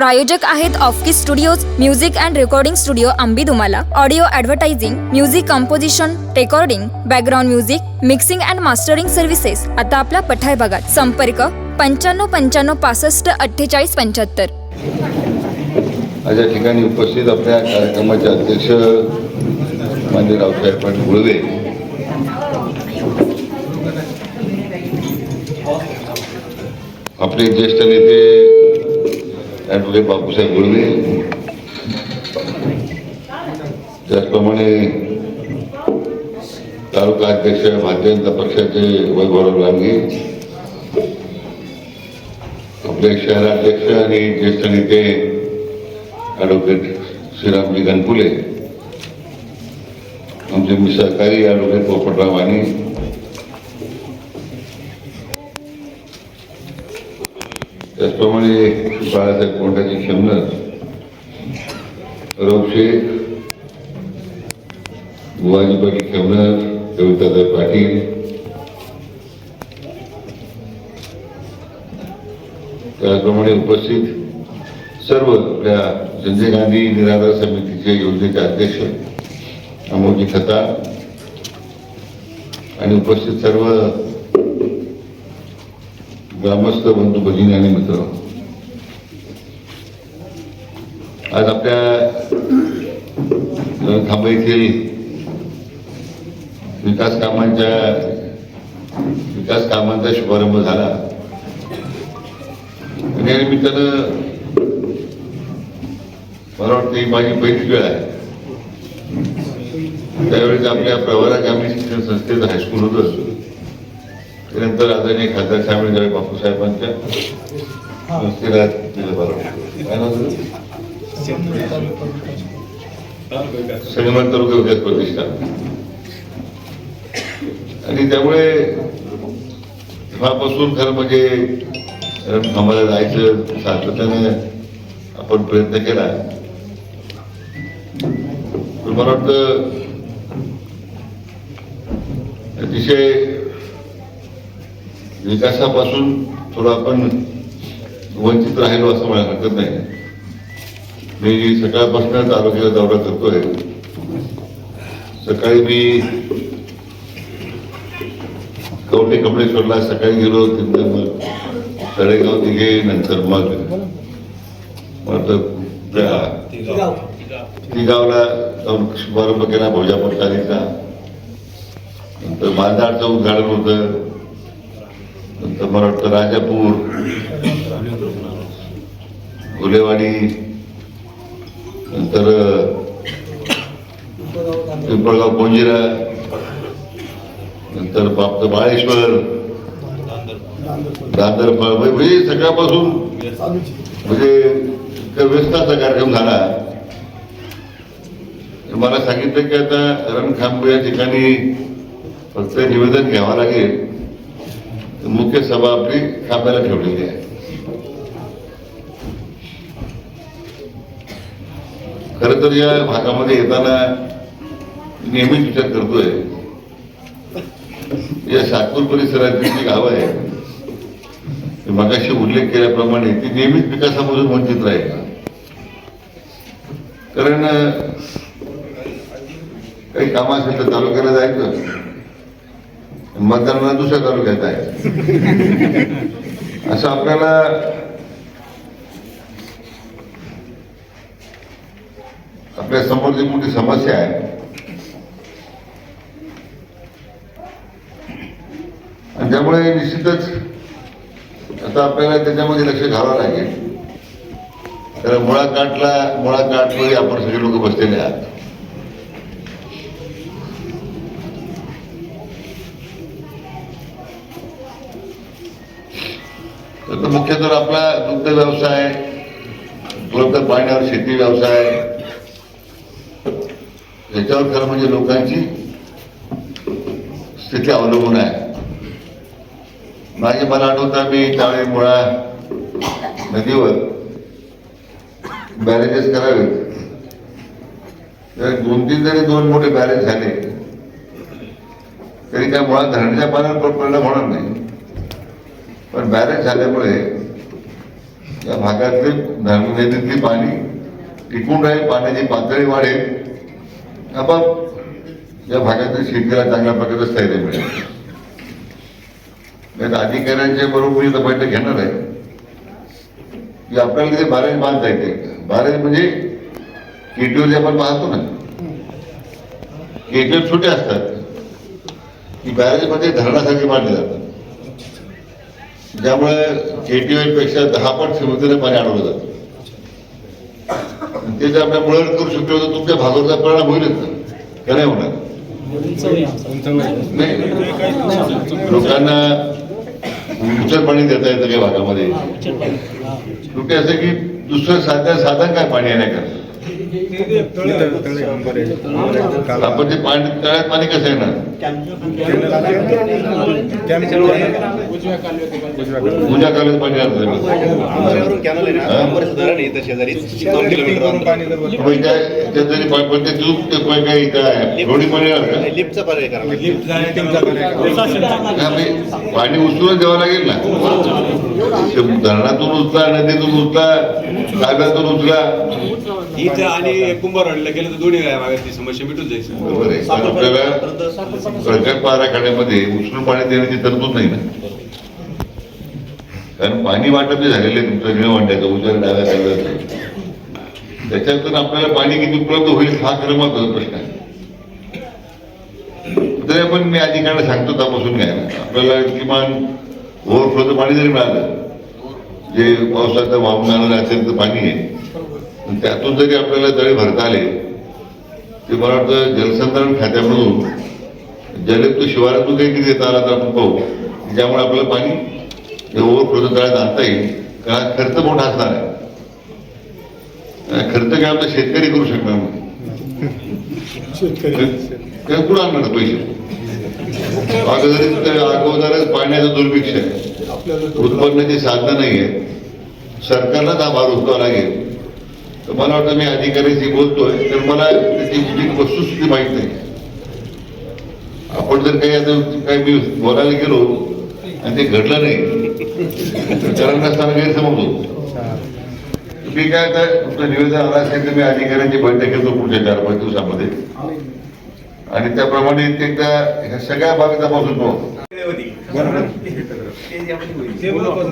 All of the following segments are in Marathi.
प्रायोजक आहेत offkey studios music and recording studio Ambi Dumala. Audio advertising music composition recording background music mixing and mastering services आता आपल्या पठाय भागात संपर्क पंच्याण्णव पंच्याण्णव पासष्ट अठ्ठेचाळीस पंच्याहत्तर. माझ्या ठिकाणी उपस्थित आपल्या कार्यक्रमाचे अध्यक्ष मान्य रावसाहेब पाटील गुळवे. आपले ज्येष्ठ नेते ॲडव्होकेट बापूसाहेब गुळवे त्याचप्रमाणे तालुका अध्यक्ष भारतीय जनता पक्षाचे वैभवराव लांगे आपले शहराध्यक्ष आणि ज्येष्ठ नेते ॲडव्होकेट श्रीरामजी गणपुले आमचे मी सहकारी ॲडव्होकेट पोपटराव वाणी त्याचप्रमाणे बाळासाहेब कोंडाजी खेमनर रोपशे बुवाजी पाटील खेमनर कवितादार पाटील त्याचप्रमाणे उपस्थित सर्व आपल्या संजय गांधी निराधार समितीचे योजनेचे अध्यक्ष अमोजी खता आणि उपस्थित सर्व ग्रामस्थ बंधू भगिनी आणि मित्र. आज आपल्या थांबा येथील विकास कामांच्या विकास कामांचा शुभारंभ झाला. आणि या निमित्तानं मला वाटतं ही माझी पहिलीच वेळ आहे. त्यावेळेस आपल्या प्रवरा ग्रामीण शिक्षण संस्थेचं हायस्कूल होतं. त्यानंतर आदरणीय खासदार साहेब बापूसाहेबांच्या. संस्थेला दिलं बरं काय संगमन तालुका विकास प्रतिष्ठान. आणि त्यामुळे तेव्हापासून खरं म्हणजे आम्हाला जायचं सातत्याने आपण प्रयत्न केला. मला वाटतं अतिशय विकासापासून थोडं आपण वंचित राहिलो असं मला हरकत नाही. मी सकाळपासून तालुक्याला दौरा करतोय. सकाळी मी कवटे कपडेश्वरला सकाळी गेलो तिथं मग तळेगाव तिघे नंतर मग मग त्या ती गावला जाऊन शुभारंभ केला भोजा पटकारीचा नंतर मांदाडचं उद्घाटन होतं नंतर मला वाटतं राजापूर घुलेवाडी नंतर पिंपळगाव कोंजिरा नंतर बापत बाळेश्वर दादर म्हणजे सकाळपासून म्हणजे इतका व्यस्ताचा कार्यक्रम झाला. मला सांगितलं की आता रणखांब या ठिकाणी फक्त निवेदन घ्यावं लागेल. मुख्य सभा आपली खांब्याला ठेवलेली आहे. खर तर या भागामध्ये येताना नेहमीच विचार करतोय. या सातपूर परिसरातील जी गावं आहे मगाशी उल्लेख केल्याप्रमाणे ती नेहमीच विकासामधून वंचित राहील कारण काही कामं असेल तर तालुक्याला जायचं. मतदारांना दुसऱ्या तालुक्यात आहे. असं आपल्याला आपल्यासमोर जी मोठी समस्या आहे. आणि त्यामुळे निश्चितच आता आपल्याला त्याच्यामध्ये लक्ष घालावं लागेल. तर मुळा काटला मुळा आपण सगळे लोक बसलेले आहात. तर मुख्यतः मुख्य तर आपला दुग्ध व्यवसाय उपलब्ध पाण्यावर शेती व्यवसाय. याच्यावर खरं म्हणजे लोकांची स्थिती अवलंबून आहे. माझे मला आठवतं मी त्यावेळी मुळा नदीवर बॅरेजेस करावे. तर दोन तीन जरी दोन मोठे बॅरेज झाले तरी त्या मुळात धरणाच्या पाण्यावर परिणाम होणार नाही. पण बॅरेज झाल्यामुळे या भागातले धरण नदीतली पाणी टिकून राहील पाण्याची पातळी वाढेल. आपाप या भागातील शेतीला चांगल्या प्रकारचं स्थैर्य मिळेल. अधिकाऱ्यांच्या बरोबर मी बैठक घेणार आहे. की आपल्याला तिथे बॅरेज बांधता येते बॅरेज म्हणजे केटीओ आपण पाहतो ना. केटीवर छोटे असतात. की बॅरेजमध्ये धरणासारखे बांधले जातात. ज्यामुळे केटीओ पेक्षा दहा पट क्षमतेने पाणी अडवलं जातं ते जर आपल्या मुळावर करू शकतो तर तुमच्या भागाचा परिणाम होईलच ना का नाही होणार नाही लोकांना उचल पाणी देता येतं काही भागामध्ये शेवटी असं की दुसरं साधन साधन काय पाणी येण्याकरता आपण ते पाणी तळ्यात पाणी कसं येणार पाणी उचलून द्यावं लागेल ना ते धरणातून उचला नदीतून उचला काव्यातून उचला इथं आणि कुंभारवाडीला गेलं तर दोन्ही समस्या मिटून जायचं आपल्याला प्रकल्प आराखड्यामध्ये उचलून पाणी देण्याची तरतूद नाही ना? कारण पाणी वाटप जे झालेलं आहे तुमचं निळवंड्याचं उजर डाव्या डाव्याचं त्याच्यातून आपल्याला पाणी किती उपलब्ध होईल हा खरं महत्त्वाचा प्रश्न आहे. तरी पण मी अधिकाऱ्यांना सांगतो तपासून घ्या. आपल्याला किमान ओव्हरफ्लोचं पाणी जरी मिळालं जे पावसाचं वाहून जाणारं असेल तर पाणी आहे. पण त्यातून जरी आपल्याला तळे भरता आले ते मला वाटतं जलसंधारण खात्यामधून जलयुक्त शिवारातून काही निधी देता आला तर आपण पाहू. ज्यामुळे आपल्याला पाणी हे ओव्हरफ्लोचं तळ्यात आणता येईल. कारण हा खर्च मोठा असणार आहे. खर्च काय आपला शेतकरी करू शकणार नाही. ते कुठं आणणार पैसे? अगोदरच अगोदरच पाण्याचं दुर्भिक्ष आहे. उत्पन्नाची साधनं नाही आहे सरकारलाच हा भार उचलावा लागेल. तर मला वाटतं मी अधिकाऱ्याशी बोलतोय तर मला त्याची वस्तुस्थिती माहीत नाही. आपण जर काही आता काही मी बोलायला गेलो आणि ते घडलं नाही तर स्थान गैरसमज मी काय आता तुमचं निवेदन आला असेल तर मी अधिकाऱ्यांची बैठक घेतो पुढच्या चार पाच दिवसामध्ये. आणि त्याप्रमाणे ते एकदा ह्या सगळ्या बाबी तपासून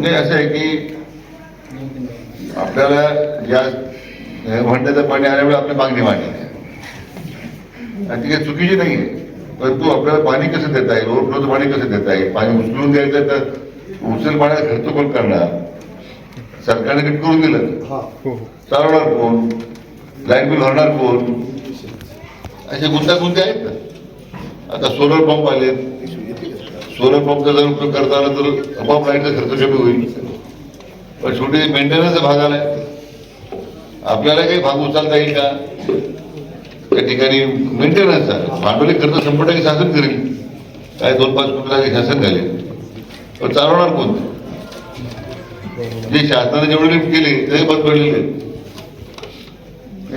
नाही असं आहे की आपल्याला या म्हणण्याचं पाणी आल्यामुळे आपली मागणी वाढली. आणि ती काही चुकीची नाही आहे परंतु आपल्याला पाणी कसं देता येईल? ओव्हरफ्लोचं पाणी कसं देता येईल? पाणी उचलून द्यायचं तर उचल पाण्याचा खर्च कोण करणार? सरकारने किती करून दिलं? चालवणार कोण? लाइट बिल भरणार कोण? असे गुंतागुंती आहेत ना. आता सोलर पंप आले सोलर पंपचा जर उपयोग करता आला तर आपोआप लाईटचा खर्च कमी होईल. पण शेवटी मेंटेनन्सचा भाग आलाय. आपल्याला काही भाग उचलता येईल का? त्या ठिकाणी मेंटेनन्सचा भांडवली खर्च शंभर टक्के शासन करेल. काय दोन पाच कोटी जागे शासन झाले. पण चालवणार कोण? जे शासनाने जेवढे लिफ्ट केले ते बंद पडलेले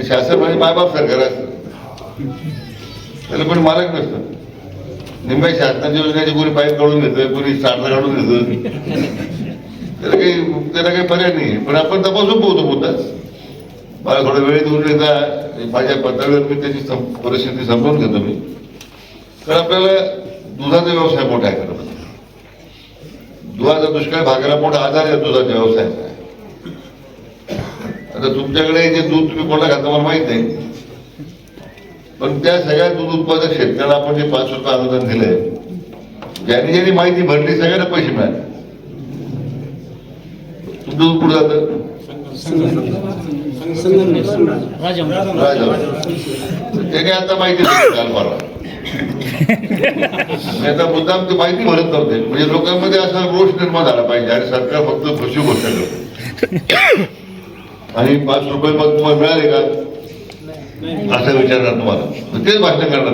शासन म्हणजे मायबाप सरकार असतं. त्याला पण मालक नसतं. निम्म्या शासनाच्या योजनेची कोणी पाईप काढून घेतं कोणी स्टार्टर काढून घेतं त्याला काही त्याला काही पर्याय नाही पण आपण तपासून पोहतो मुद्दाच. मला थोडा वेळ देऊन येता माझ्या पत्रावर मी त्याची परिस्थिती समजून घेतो मी. कारण आपल्याला दुधाचा व्यवसाय मोठा आहे खरं म्हणजे. दुधाचा दुष्काळ भागाला मोठा आधार आहे दुधाच्या व्यवसायाचा आता तुमच्याकडे जे दूध तुम्ही कोणाला खाता मला माहीत नाही. पण त्या सगळ्या दूध उत्पादक शेतकऱ्याला आपण जे पाच रुपये अनुदान दिलंय ज्यांनी ज्यांनी माहिती भरली सगळ्यांना पैसे मिळाले. तुमचं दूध कुठं जातं? राजा. त्याने आता माहिती काल आता मुद्दाम ते माहिती भरत नव्हते. म्हणजे लोकांमध्ये असा रोष निर्माण झाला पाहिजे. आणि सरकार फक्त घोषणा करतो. आणि पाच रुपये मग तुम्हाला मिळाले का? असं विचारणार तुम्हाला. तेच भाषण करणार.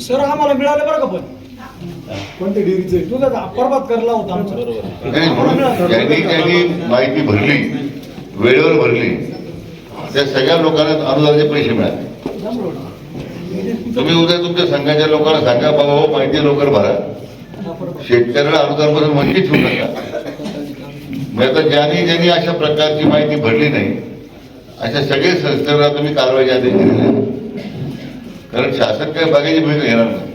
सर आम्हाला मिळालं बरं का पण? कोणत्या? तुझा करला होता आमचा. ज्यांनी माहिती भरली वेळेवर भरली त्या सगळ्या लोकांना अनुदानाचे पैसे मिळाले. तुम्ही उद्या तुमच्या संघाच्या लोकांना सांगा बाबा हो माहिती लवकर भरा. शेतकऱ्याला अनुदानपासून वंचित होऊ नका. मग आता ज्यांनी ज्यांनी अशा प्रकारची माहिती भरली नाही अशा सगळे संस्थांना तुम्ही कारवाईचे आदेश दिलेले कारण शासन काय बागेची भूमिका घेणार नाही.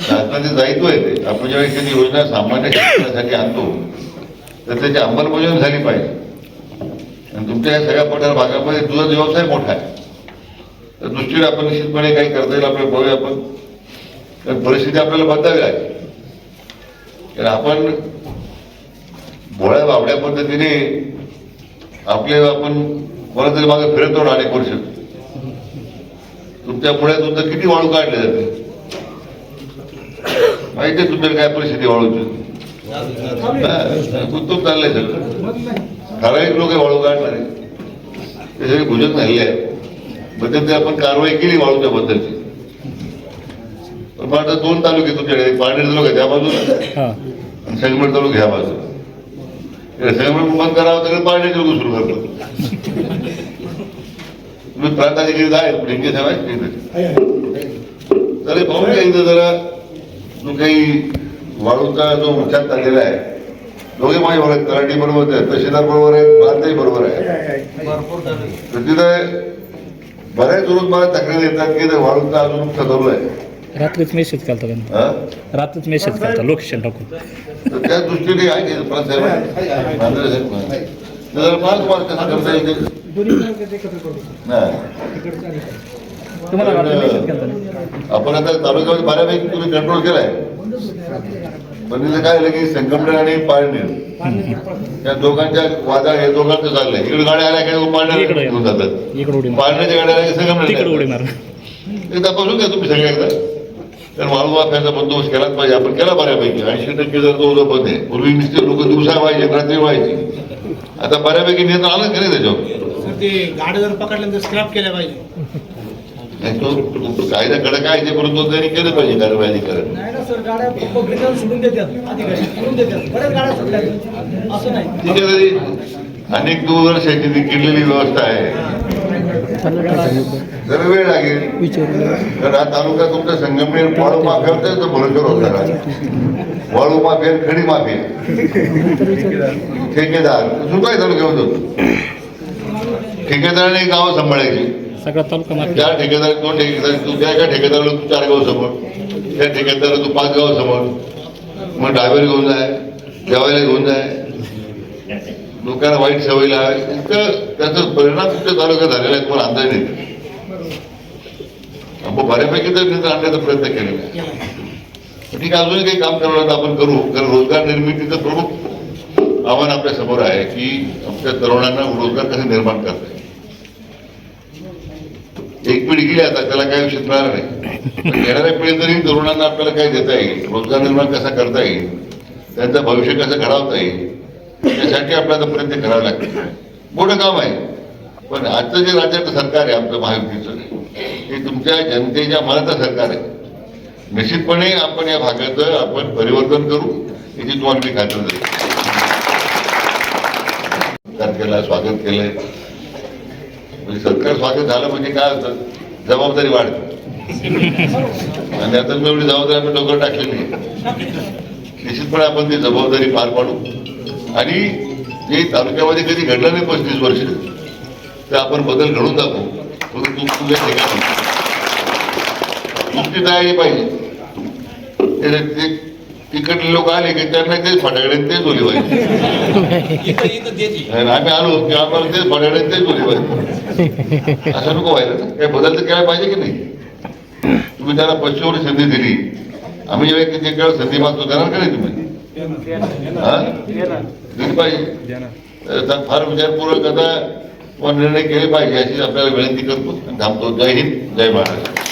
शासनाचे दायित्व आहे ते. आपण ज्यावेळेस योजना सामान्य शेतकऱ्यासाठी आणतो तर त्याची अंमलबजावणी झाली पाहिजे. आणि तुमच्या या सगळ्या पठार भागामध्ये तुझा व्यवसाय मोठा आहे. तर दृष्टीने आपण निश्चितपणे काही करता येईल आपल्याला बघूया आपण. कारण परिस्थिती आपल्याला बदलावी लागेल. कारण आपण भोळ्या बावड्या पद्धतीने आपले आपण कोणातरी मागे फिरत राहू अनेक वर्ष. तुमच्या पुण्यात तुमचं किती वाळू काढले जाते माहिती आहे तुमच्याकडे काय परिस्थिती वाळूची? गुंतून चाललंय सगळं ठराविक लोक वाळू काढणार आहे ते सगळे भुजत नाही आहेत मग ते आपण कारवाई केली वाळूच्या बद्दलची. पण मग आता दोन तालुके तुमच्याकडे पाणी तालुका त्या बाजूला. आणि संगमेर तालुका ह्या बाजूला. संगमेर बंद करावं तर पाणी लोक सुरू करतो. तुम्ही प्रांताधिकारी आहे डेंगे साहेब. तर हे पाहून इथं जरा. काही वाळूचा जो उच्चार चाललेला आहे दोघे माझे बरोबर तलाठी बरोबर आहे तहसीलदार बरोबर आहे प्रांतही बरोबर आहे. तर तिथं बऱ्याच रोज मला तक्रारी येतात की वाळूचा अजून चालू आहे. रात्रीच मेसेज केलता त्यांना. हा? रात्रीच मेसेज केलता लोकेशन टाकून. तर त्या दृष्टीने आहे की प्रांत साहेब आहे. मांजरे साहेब आहे. तर जरा पाहा तुम्हाला कसं करता येईल नाही. आपण आता तालुक्यामध्ये बऱ्यापैकी तुम्ही कंट्रोल केलाय. पण तिथं काय झालं की संगमनेर आणि पाळणेर त्या दोघांच्या वादा हे दोघांचं चाललंय. इकडे गाड्या आल्या काय घेऊन जातात. पाळण्याच्या गाड्या आल्या की संगमनेर मार एकदा बसून घ्या तुम्ही सगळ्या एकदा. तर वाळू वाफ्याचा बंदोबस्त केलाच पाहिजे. आपण केला बऱ्यापैकी. ऐंशी टक्के जर तो उद्या बंद आहे पूर्वी नुसते लोक दिवसा व्हायचे रात्री व्हायचे. आता बऱ्यापैकी नियंत्रण आलं की नाही त्याच्यावर? ते गाड्या जर पकडल्यानंतर स्क्रॅप केल्या पाहिजे. नाही, तो कायदा कडक आहे ते परंतु त्यांनी केलं पाहिजे कारवाई करणं नाही ना सर गाड्या पब्लिकला सोडून देतात अधिकारी सोडून देतात. बऱ्याच गाड्या सुटल्या असं नाही. ठीक आहे तरी अनेक दूरदर्शनची ती केलेली व्यवस्था आहे. जरा वेळ लागेल. तर हा तालुका तुमचा संगमनेर वाळू माफिया होता तो भरोश्यावर होता वाळू माफिया खडी माफिया. ठेकेदार सुद्धा तालुक्यामध्ये होतो ठेकेदाराने गावं सांभाळायची. सगळा तालुका मार्केट चार ठेकेदार दोन ठेकेदार तू त्या एका ठेकेदाराला तू चार गाव समोर त्या ठेकेदाराला तू पाच गाव समोर मग ड्रायव्हर घेऊन जाय जेवायला घेऊन जाय. लोकांना वाईट सवय लावाय इतकं त्याचा परिणाम तुमच्या तालुक्यात झालेला आहे तुम्हाला अंदाज नाही. आपण बऱ्यापैकी तर नियंत्रण आणण्याचा प्रयत्न केलेला आहे. ठीक आहे अजूनही काही काम करणार तर आपण करू कारण रोजगार निर्मितीचं प्रमुख आव्हान आपल्यासमोर आहे की आमच्या तरुणांना रोजगार कसे निर्माण करता येईल. एक पिढी गेली आता त्याला काही विषय राहणार नाही. येणाऱ्या पिढी तरी तरुणांना आपल्याला काय देता येईल? रोजगार निर्माण कसा करता येईल? त्यांचं भविष्य कसं घडवता येईल? त्यासाठी आपल्याला प्रयत्न करावे लागतील मोठं काम आहे. पण आजचं जे राज्याचं सरकार आहे आमचं महायुतीचं हे तुमच्या जनतेच्या मनाचं सरकार आहे. निश्चितपणे आपण या भागाचं आपण परिवर्तन करू याची तुम्हाला मी खात्री देतो. केलं स्वागत केलंय. म्हणजे सरकार स्वागत झालं म्हणजे काय होतं? जबाबदारी वाढते. आणि आता मी एवढी जबाबदारी आपण डोक्यावर टाकलेली आहे. निश्चितपणे आपण ती जबाबदारी पार पाडू. आणि जे तालुक्यामध्ये कधी घडलं नाही पस्तीस वर्ष तर आपण बदल घडून दाखवू. परंतु तुमच्या ठिकाणी. तुमची तयारी पाहिजे ते तिकडले लोक आले की त्यांना तेच फटाकडे तेच बोली पाहिजे आम्ही आलो की आम्हाला तेच फटाकडे तेच बोली पाहिजे असं नको व्हायला. ना काही बदल तर केला पाहिजे की नाही? तुम्ही त्याला पश्चिमवर संधी दिली. आम्ही जेव्हा किती वेळ संधी मागतो देणार का नाही तुम्ही? हा? दिली पाहिजे. फार विचारपूर्वक आता निर्णय केले पाहिजे अशी आपल्याला विनंती करतो. आणि थांबतो. जय हिंद. जय महाराष्ट्र.